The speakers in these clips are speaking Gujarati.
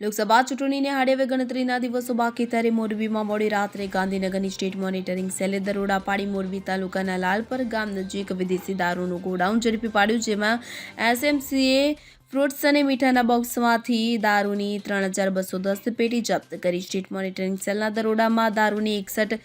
લોકસભા ચૂંટણીને હાડે ગણતરીના દિવસો બાકી ત્યારે મોરબીમાં મોડી રાત્રે ગાંધીનગરની સ્ટેટ મોનિટરિંગ સેલે દરોડા પાડી મોરબી તાલુકાના લાલપર ગામ નજીક વિદેશી દારૂનું ગોડાઉન ઝડપી પાડ્યું, જેમાં એસએમસીએ ફ્રૂટ્સ અને મીઠાના બોક્સમાંથી દારૂની ત્રણ હજાર બસો દસ પેટી જપ્ત કરી. સ્ટેટ મોનિટરિંગ સેલના દરોડામાં દારૂની એકસઠ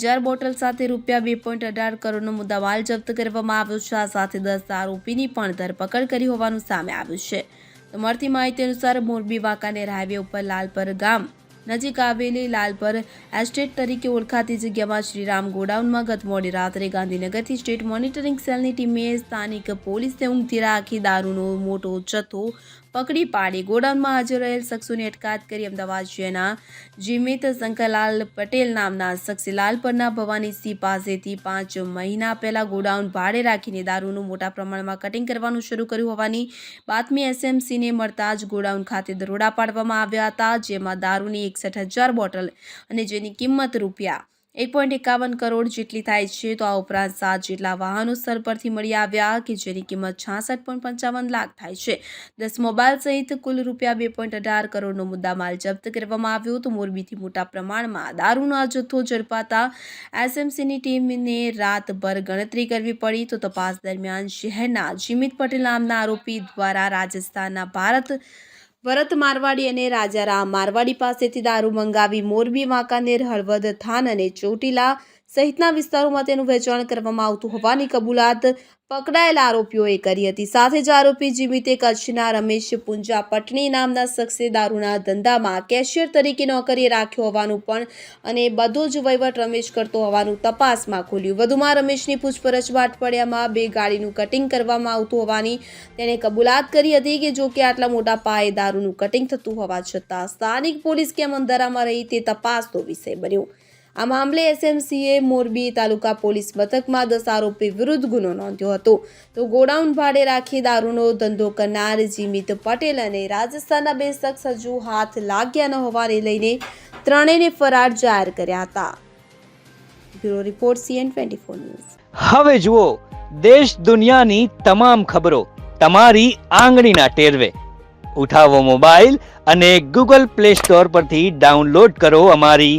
હજાર બોટલ સાથે રૂપિયા બે પોઈન્ટ અઢાર કરોડનો મુદ્દામાલ જપ્ત કરવામાં આવ્યો છે. આ સાથે દસ આરોપીની પણ ધરપકડ કરી હોવાનું સામે આવ્યું છે. મળતી માહિતી અનુસાર મોરબી, વાંકાનેર હાઈવે ઉપર લાલપર ગામ નજીક આવેલી લાલપર એસ્ટેટ તરીકે ઓળખાતી જગ્યામાં શ્રીરામ ગોડાઉનમાં ગત મોડી રાત્રે ગાંધીનગરથી સ્ટેટ મોનિટરિંગ સેલની ટીમે સ્થાનિક પોલીસને ઊંઘથી રાખી દારૂનો મોટો જથ્થો પકડી પાડી. ગોડાઉનમાં હાજર રહેલ શખ્સોની અટકાયત કરી અમદાવાદ શહેરના જીમિત શંકરલાલ પટેલ નામના શખ્સે લાલપરના ભવાની સિંહ પાસેથી પાંચ મહિના પહેલા ગોડાઉન ભાડે રાખીને દારૂનું મોટા પ્રમાણમાં કટિંગ કરવાનું શરૂ કર્યું હોવાની બાતમી એસએમસીને મળતા જ ગોડાઉન ખાતે દરોડા પાડવામાં આવ્યા હતા, જેમાં દારૂની એકસઠ હજાર બોટલ અને જેની કિંમત રૂપિયા એક પોઈન્ટ એકાવન કરોડ જેટલી થાય છે, તો આ ઉપરાંત સાત જેટલા વાહનો સ્થળ પરથી મળી આવ્યા કે જેની કિંમત છાસઠ પોઈન્ટ પંચાવન લાખ થાય છે. દસ મોબાઈલ સહિત કુલ રૂપિયા બે પોઈન્ટ અઢાર કરોડનો મુદ્દામાલ જપ્ત કરવામાં આવ્યો તો મોરબીથી મોટા પ્રમાણમાં દારૂનો જથ્થો ઝડપાતા એસએમસીની ટીમને રાતભર ગણતરી કરવી પડી. તો તપાસ દરમિયાન શહેરના જીમિત પટેલ નામના આરોપી દ્વારા રાજસ્થાનના ભારત ભરત મારવાડી અને રાજારામ મારવાડી પાસેથી દારૂ મંગાવી મોરબી વાંકાનેર હળવદ થાન અને ચોટીલા સહિતના વિસ્તારોમાં તેનું વેચાણ કરવામાં આવતું હોવાની કબૂલાત પકડાયેલા આરોપીઓએ કરી હતી. સાથે જ આરોપી જીમિતે કચ્છના રમેશ પુંજા પટણી નામના શખ્સે દારૂના ધંધામાં કેશિયર તરીકે નોકરીએ રાખ્યો હોવાનું પણ અને બધો જ વહીવટ રમેશ કરતો હોવાનું તપાસમાં ખોલ્યું. વધુમાં રમેશની પૂછપરછમાં અઠવાડિયામાં બે ગાડીનું કટિંગ કરવામાં આવતું હોવાની તેણે કબૂલાત કરી હતી કે જો કે આટલા મોટા પાયે દારૂનું કટિંગ થતું હોવા છતાં સ્થાનિક પોલીસ કેમ અંધારામાં રહી તે તપાસનો વિષય બન્યો. આ મામલે એસએમસીએ મોરબી તાલુકા પોલીસ મથકમાં દસ આરોપી વિરુદ્ધ ગુનો નોંધ્યો હતો. તો ગોડાઉન ભાડે રાખી દારૂનો ધંધો કરનાર જીમિત પટેલ અને રાજસ્થાનના બે શખ્સ હજુ હાથ લાગ્યા ન હોવાને લઈને ત્રણેયને ફરાર જાહેર કર્યા હતા. Bureau report CN twenty four news. હવે જુઓ, દેશ દુનિયાની તમામ ખબરો તમારી આંગળીના ટેરવે. ઉઠાવો મોબાઈલ અને ગૂગલ પ્લે સ્ટોર પરથી ડાઉનલોડ કરો અમારી